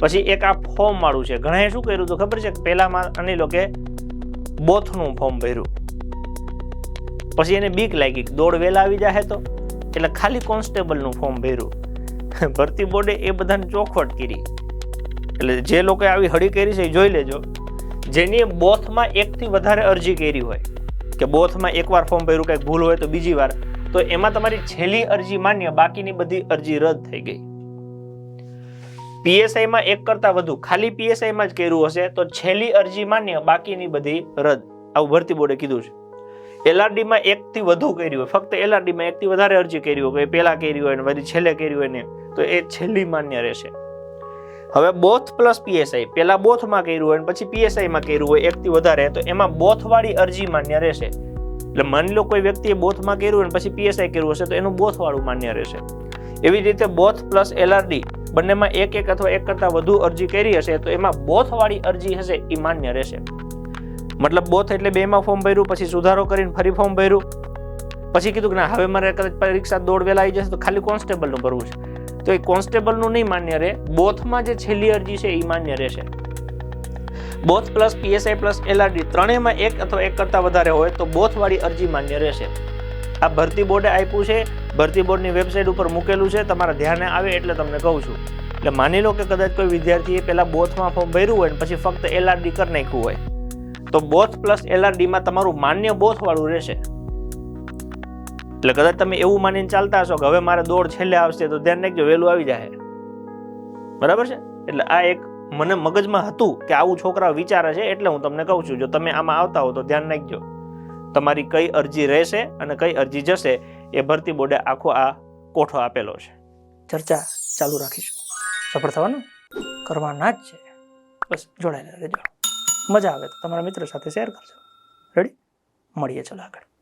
પછી એક આ ફોર્મ વાળું છે. ઘણાએ શું કર્યું હતું ખબર છે કે પહેલામાં માની લો કે બોથનું ફોર્મ ભર્યું. પછી એને બીક લાગી દોડ વહેલા આવી જાય તો. એટલે ખાલી કોન્સ્ટેબલનું ફોર્મ ભર્યું. ભરતી બોર્ડે એ બધાને ચોખવટ કરી. એટલે જે લોકોએ આવી હળી કરી છે એ જોઈ લેજો. જેની બોથમાં એકથી વધારે અરજી કરી હોય, કે બોથમાં એકવાર ફોર્મ ભર્યું, કંઈક ભૂલ હોય તો બીજી વાર, તો એમાં તમારી છેલ્લી અરજી માન્ય, બાકીની બધી અરજી રદ થઈ ગઈ. પીએસઆઈમાં એક કરતા વધુ ખાલી પીએસઆઈમાં જ કર્યું હશે, તો છેલ્લી અરજી માન્ય, બાકીની બધી રદ. આવું ભરતી બોર્ડે કીધું છે. એલઆરડીમાં એકથી વધુ કર્યું હોય, ફક્ત એલઆરડીમાં એકથી વધારે અરજી કરી હોય કે પહેલાં કરી હોય ને બધી છેલ્લે કર્યું હોય ને, તો એ છેલ્લી માન્ય રહેશે. હવે બોથ પ્લસ પીએસઆઈ, પહેલાં બોથમાં કર્યું હોય પછી પીએસઆઈમાં કર્યું હોય, એકથી વધારે, તો એમાં બોથવાળી અરજી માન્ય રહેશે. એટલે માની લો કોઈ વ્યક્તિએ બોથમાં કર્યું હોય ને પછી પીએસઆઈ કર્યું હશે, તો એનું બોથવાળું માન્ય રહેશે. એવી રીતે બોથ પ્લસ એલઆરડી બંનેમાં એક એક અથવા એક કરતાં વધુ અરજી કરી હશે, તો એમાં બોથવાળી અરજી હશે, એ માન્ય રહેશે. મતલબ બોથ એટલે બેમાં ફોર્મ ભર્યું, પછી સુધારો કરીને ફરી ફોર્મ ભર્યું. પછી કીધું કે ના, હવે મારે કદાચ પરીક્ષા દોડ વેલા આવી જશે, તો ખાલી કોન્સ્ટેબલનું ભરવું છે. તો એ કોન્સ્ટેબલનું નહીં માન્ય રહે બોથમાં જે છેલ્લી અરજી છે, એ માન્ય રહેશે. Both plus PSI plus LRD ત્રણેયમાં એક અથવા એક કરતાં વધારે હોય, તો બોથવાળી અરજી માન્ય રહેશે. આ ભરતી બોર્ડે આપ્યું છે. ભરતી બોર્ડની વેબસાઇટ ઉપર મૂકેલું છે. તમારા ધ્યાને આવે એટલે તમને કહું છું. એટલે માની લો કે કદાચ કોઈ વિદ્યાર્થીએ પહેલાં બોથમાં ફોર્મ ભર્યું હોય ને પછી ફક્ત એલઆરડી કરી નાખ્યું હોય. તો બોથ પ્લસ એલઆરડીમાં તમારું માન્ય બોથવાળું રહેશે. એટલે કદાચ તમે એવું માનીને ચાલતા હશો કે હવે મારે દોડ છેલ્લે આવશે તો ધ્યાન રાખજો, વહેલું આવી જાય બરાબર છે? એટલે આ એક મને મગજમાં હતું કે આવું છોકરા વિચારે છે એટલે હું તમને કહું છું, જો તમે આમાં આવતા હો તો ધ્યાન રાખજો. તમારી કઈ અરજી રહેશે અને કઈ અરજી જશે એ ભરતી બોર્ડે આખો આ કોઠો આપેલો છે. ચર્ચા ચાલુ રાખીશું. સફળ થવાનું? કરવાના જ છે. બસ જોડાયેલા રહેજો. મજા આવે તો તમારા મિત્ર સાથે શેર કરજો. રેડી મળીએ ચલો આગળ.